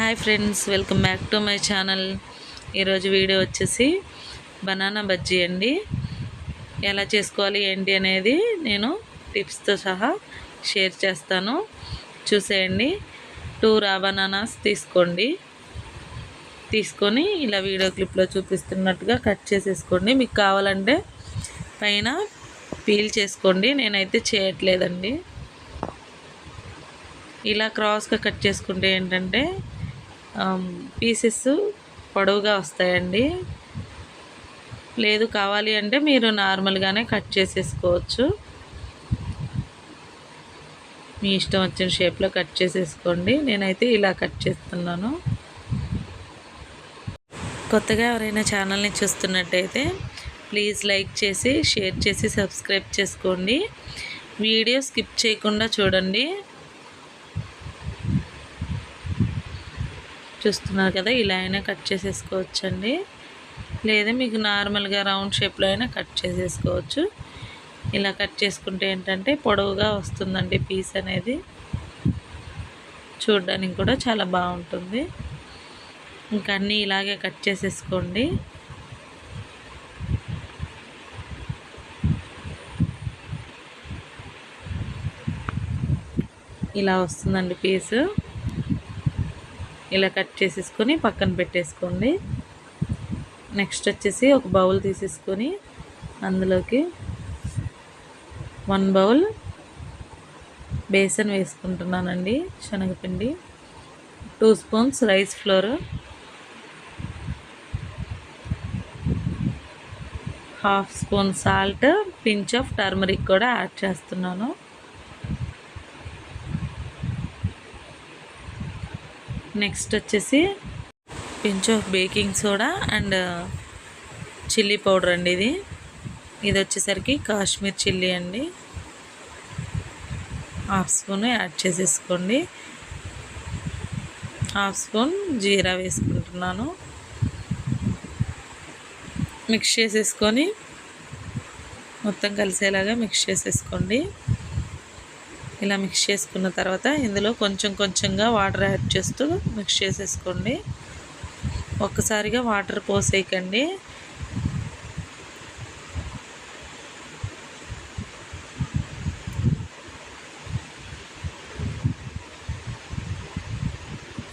Hi friends welcome back to my channel. ఈరోజు video వచ్చేసి banana bajji అండి. ఎలా చేసుకోవాలి ఏంటి అనేది నేను టిప్స్తో సహా షేర్ చేస్తాను. చూసేయండి. టూ రా బనానాస్ తీసుకోండి. తీసుకొని ఇలా వీడియో క్లిప్లో చూపిస్తున్నట్టుగా కట్ చేసేసుకోండి. మీకు కావాలంటే పైన పీల్ చేసుకోండి. నేనైతే చేయట్లేదండి. ఇలా క్రాస్గా కట్ చేసుకుంటే ఏంటంటే పీసెస్ పొడవుగా వస్తాయండి. లేదు కావాలి అంటే మీరు నార్మల్గానే కట్ చేసేసుకోవచ్చు. మీ ఇష్టం వచ్చిన షేప్లో కట్ చేసేసుకోండి. నేనైతే ఇలా కట్ చేస్తున్నాను. కొత్తగా ఎవరైనా ఛానల్ని చూస్తున్నట్టయితే ప్లీజ్ లైక్ చేసి షేర్ చేసి సబ్స్క్రైబ్ చేసుకోండి. వీడియో స్కిప్ చేయకుండా చూడండి. చూస్తున్నారు కదా ఇలా అయినా కట్ చేసేసుకోవచ్చండి. లేదా మీకు నార్మల్గా రౌండ్ షేప్లో అయినా కట్ చేసేసుకోవచ్చు. ఇలా కట్ చేసుకుంటే ఏంటంటే పొడవుగా వస్తుందండి పీస్ అనేది. చూడడానికి కూడా చాలా బాగుంటుంది. ఇంకా అన్నీ ఇలాగే కట్ చేసేసుకోండి. ఇలా వస్తుందండి పీసు. ఇలా కట్ చేసేసుకొని పక్కన పెట్టేసుకోండి. నెక్స్ట్ వచ్చేసి ఒక బౌల్ తీసేసుకొని అందులోకి వన్ బౌల్ బేసన్ వేసుకుంటున్నానండి శనగపిండి two spoons rice flour half spoon salt pinch of turmeric కూడా యాడ్ చేస్తున్నాను. నెక్స్ట్ వచ్చేసి pinch of baking soda and chilli powder అండి ఇది. ఇది వచ్చేసరికి కాశ్మీర్ చిల్లీ అండి. హాఫ్ స్పూన్ యాడ్ చేసేసుకోండి. హాఫ్ స్పూన్ జీరా వేసుకుంటున్నాను. మిక్స్ చేసేసుకొని మొత్తం కలిసేలాగా మిక్స్ చేసేసుకోండి. ఇలా మిక్స్ చేసుకున్న తర్వాత ఇందులో కొంచెం కొంచెంగా వాటర్ యాడ్ చేస్తూ మిక్స్ చేసేసుకోండి. ఒక్కసారిగా వాటర్ పోసేయకండి.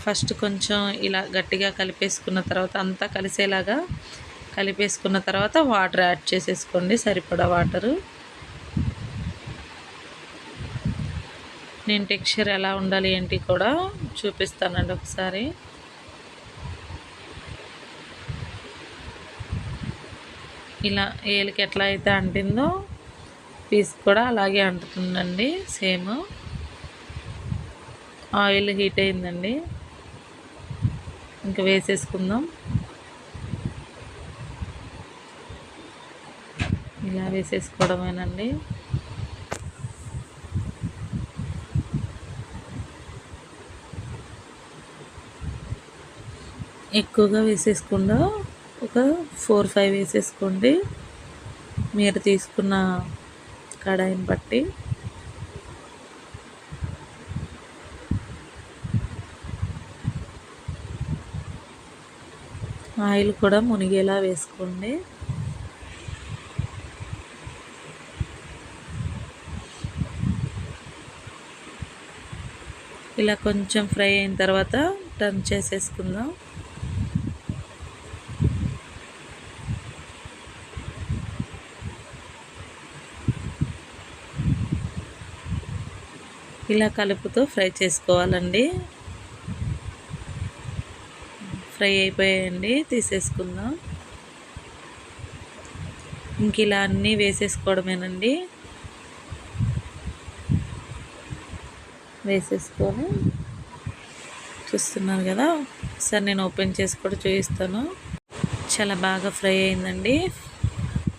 ఫస్ట్ కొంచెం ఇలా గట్టిగా కలిపేసుకున్న తర్వాత అంతా కలిసేలాగా కలిపేసుకున్న తర్వాత వాటర్ యాడ్ చేసేసుకోండి సరిపడా వాటరు. నేను టెక్స్చర్ ఎలా ఉండాలి ఏంటి కూడా చూపిస్తానండి ఒకసారి. ఇలా ఏలికి ఎట్లా అయితే అంటిందో పీస్ కూడా అలాగే అంటుతుందండి సేమ్. ఆయిల్ హీట్ అయిందండి. ఇంకా వేసేసుకుందాం. ఇలా వేసేసుకోవడమేనండి. ఎక్కువగా వేసేసుకుండా ఒక ఫోర్ ఫైవ్ వేసేసుకోండి. మీరు తీసుకున్న కడాయిని బట్టి. ఆయిల్ కూడా మునిగేలా వేసుకోండి. ఇలా కొంచెం ఫ్రై అయిన తర్వాత టర్న్ చేసేసుకుందాం. ఇలా కలుపుతూ ఫ్రై చేసుకోవాలండి. ఫ్రై అయిపోయాయండి తీసేసుకుందాం. ఇంక ఇలా అన్నీ వేసేసుకోవడమేనండి. వేసేసుకొని చూస్తున్నారు కదా సార్ నేను ఓపెన్ చేసి కూడా చూపిస్తాను. చాలా బాగా ఫ్రై అయిందండి.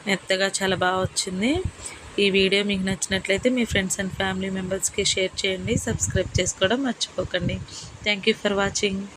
మెత్తగా చాలా బాగా వచ్చింది. ఈ వీడియో మీకు నచ్చినట్లయితే మీ ఫ్రెండ్స్ అండ్ ఫ్యామిలీ మెంబర్స్కి షేర్ చేయండి సబ్స్క్రైబ్ చేసుకోవడం మర్చిపోకండి. Thank for watching.